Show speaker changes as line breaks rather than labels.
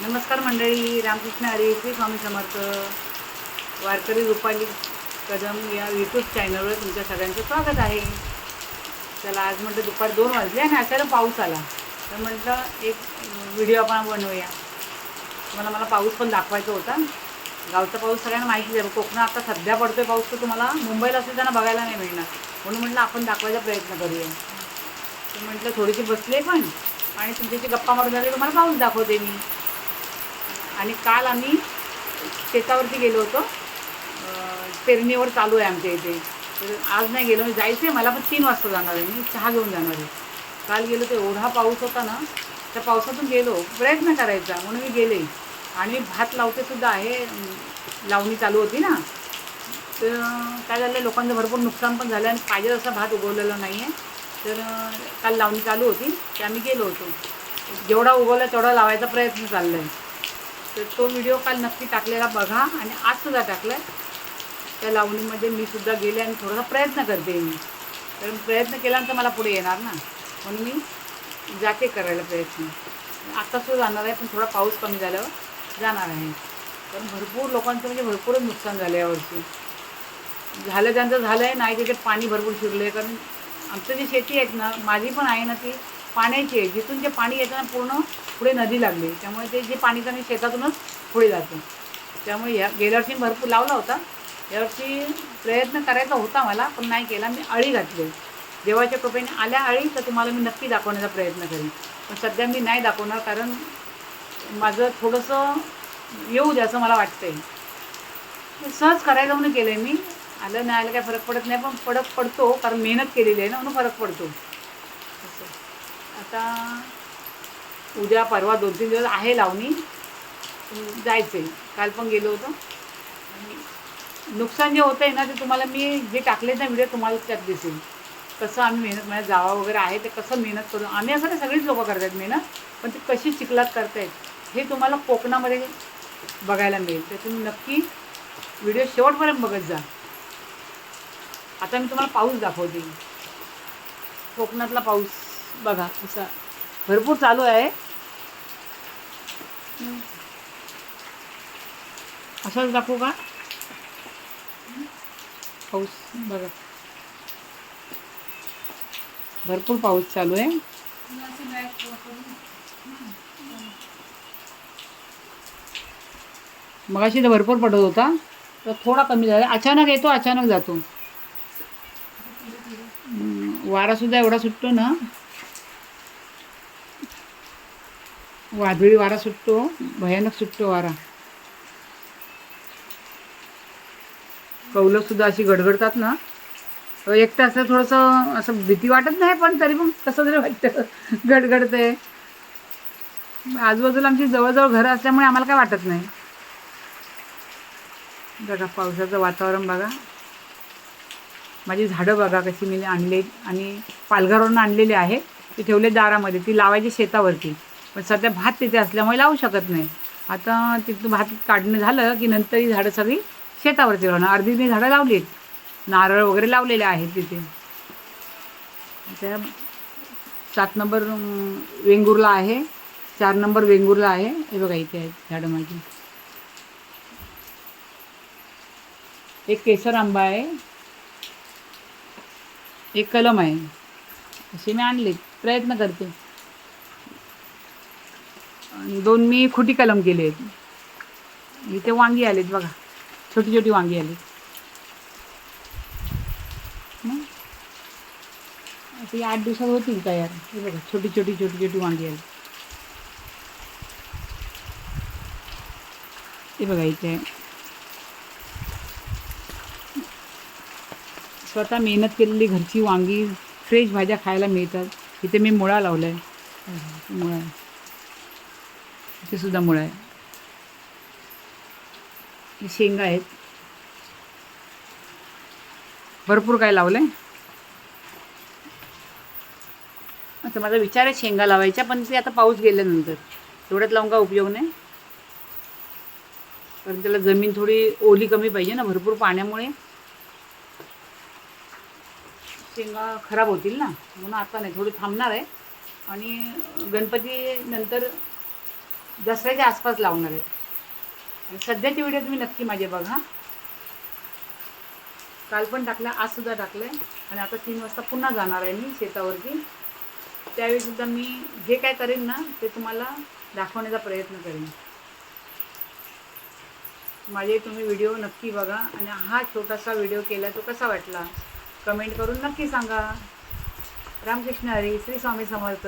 नमस्कार मंडळी रामकृष्ण हरी श्री स्वामी समर्थ वारकरी रुपाली कदम या यूट्यूब चॅनलवर तुमच्या सगळ्यांचं स्वागत आहे. चला आज म्हटलं दुपार दोन वाजले आणि अचानक पाऊस आला. तर म्हटलं एक व्हिडिओ आपण बनवूया. तुम्हाला मला पाऊस पण दाखवायचा होता. गावचा पाऊस सगळ्यांना माहिती आहे. कोकणात आता सध्या पडतोय पाऊस तर तुम्हाला मुंबईला असेल त्यांना बघायला नाही मिळणार. म्हणून म्हटलं आपण दाखवायचा प्रयत्न करूया. तर म्हटलं थोडीशी बसले पण आणि तुमच्याशी गप्पा मारून झाले तुम्हाला पाऊस दाखवते मी. आणि काल आम्ही शेतावरती गेलो होतो. पेरणीवर चालू आहे आमच्या इथे. तर आज नाही गेलो मी जायचं आहे. मला पण तीन वाजता जाणार आहे. मी चहा घेऊन जाणार आहे. काल गेलो तर एवढा पाऊस होता ना त्या पावसातून गेलो. प्रयत्न करायचा. म्हणून मी गेले. आणि मी भात लावते सुद्धा आहे. लावणी चालू होती ना. तर काय झालं लोकांचं भरपूर नुकसान पण झालं आणि पाहिजे तसा भात उगवलेला नाही आहे तर काल लावणी चालू होती. ते आम्ही गेलो होतो. जेवढा उगवला तेवढा लावायचा प्रयत्न चालला आहे तर तो व्हिडिओ काल नक्की टाकलेला बघा आणि आजसुद्धा टाकला आहे त्या लावणीमध्ये मी सुद्धा गेले आणि थोडासा प्रयत्न करते मी. कारण प्रयत्न केल्यानंतर मला पुढे येणार ना. म्हणून मी जाते करायला प्रयत्न. आत्तासुद्धा सुद्धा जाणार आहे पण थोडा पाऊस कमी झाल्यावर जाणार आहे. कारण भरपूर लोकांचं म्हणजे भरपूरच नुकसान झालं यावर्षी. झालं त्यांचं झालं आहे नाही त्याच्यात पाणी भरपूर शिरलं आहे कारण आमचं जी शेती आहेत ना माझी पण आहे ना ती पाण्याची आहे. जिथून जे पाणी येतं ना पूर्ण पुढे नदी लागली. त्यामुळे ते जे पाणी तर मी शेतातूनच पुढे जातं. त्यामुळे या गेल्या वर्षी भरपूर लावला होता. यावर्षी प्रयत्न करायचा होता मला पण नाही केला. मी अळी घातली. देवाच्या कृपेने आल्या अळी तर तुम्हाला मी नक्की दाखवण्याचा प्रयत्न करेन. पण सध्या मी नाही दाखवणार कारण माझं थोडंसं येऊ द्या असं मला वाटतंय. सहज करायचं म्हणून केलं आहे मी. आलं नाही आलं काय फरक पडत नाही पण फरक पडतो कारण मेहनत केलेली आहे ना म्हणून फरक पडतो. असं. आता उद्या परवा दोन तीन दिवस आहे लावणी. जायचं आहे काल पण गेलो होतो. आणि नुकसान जे होतं आहे ना ते तुम्हाला मी जे टाकले ना व्हिडिओ तुम्हाला त्यात दिसेल. कसं आम्ही मेहनत म्हणजे जावा वगैरे आहे ते कसं मेहनत करू? आम्ही असं नाही सगळीच लोकं करतात मेहनत. पण ते कशी चिखलात करतायत हे तुम्हाला कोकणामध्ये बघायला मिळेल. तर तुम्ही नक्की व्हिडिओ शेवटपर्यंत बघत जा. आता मी तुम्हाला पाऊस दाखवते. कोकणातला पाऊस. बघा असा भरपूर चालू आहे. असंच दाखवू का? पाऊस बघा. भरपूर पाऊस चालू आहे. मगाशी तर भरपूर पडत होता. तर थोडा कमी झाला. अचानक येतो अचानक जातो. वारासुद्धा एवढा सुटतो ना. वादळी वारा सुटतो भयानक सुटतो वारा. कौलं सुद्धा अशी गडगडतात ना. तर एकटं असं थोडंसं असं भीती वाटत नाही पण तरी पण कसं तरी वाटतं. गडगडते आजूबाजूला आमची जवळजवळ घरं असल्यामुळे आम्हाला काय वाटत नाही. बघा पावसाचं वातावरण बघा. माझी झाडं बघा कशी मी आणले आणि पालघरवरून आणलेली आहे ती ठेवले दारामध्ये. ती लावायची शेतावरती. पण सध्या भात तिथे असल्यामुळे लावू शकत नाही. आता तिथं भात काढणं झालं की नंतर ही झाडं सगळी शेतावरती लावणार अर्धी मी झाडं लावली आहेत नारळ वगैरे लावलेले आहेत तिथे. त्या सात नंबर अं, वेंगुर्ला आहे. चार नंबर वेंगुर्ला आहे. हे बघा इथे आहेत झाडं माझी. एक केसर आंबा आहे. एक कलम आहे. असे मी आणले प्रयत्न करते. आणि दोन मी खुटी कलम केले आहेत. इथे वांगी आलेत बघा. छोटी छोटी वांगी आली ती आठ दिवसात होतील तयार. हे बघा छोटी छोटी छोटी छोटी वांगी आली हे बघा इथे. स्वतः मेहनत केलेली घरची वांगी फ्रेश भाज्या खायला मिळतात. इथे मी मुळा लावला आहे मुळा. इथे सुद्धा मुळं आहे शेंगा आहेत. भरपूर काय लावलं आहे आता माझा विचार आहे शेंगा लावायच्या पण ते आता पाऊस गेल्यानंतर. तेवढ्यात लावून का उपयोग नाही. कारण त्याला जमीन थोडी ओली कमी पाहिजे ना भरपूर पाण्यामुळे. शेंगा खराब होतील ना. म्हणून आता नाही थोडी थांबणार आहे. आणि गणपती नंतर दसऱ्याच्या आसपास लावणार आहे. आणि सध्याचे व्हिडिओ तुम्ही नक्की माझे बघा. काल पण टाकलं आजसुद्धा टाकलं आहे आणि आता तीन वाजता पुन्हा जाणार आहे मी शेतावरती. त्यावेळीसुद्धा मी जे काय करेन ना ते तुम्हाला दाखवण्याचा प्रयत्न करेन. माझे तुम्ही व्हिडिओ नक्की बघा. आणि हा छोटासा व्हिडिओ केला तो कसा वाटला? कमेंट करून नक्की सांगा. रामकृष्ण हरी श्री स्वामी समर्थ.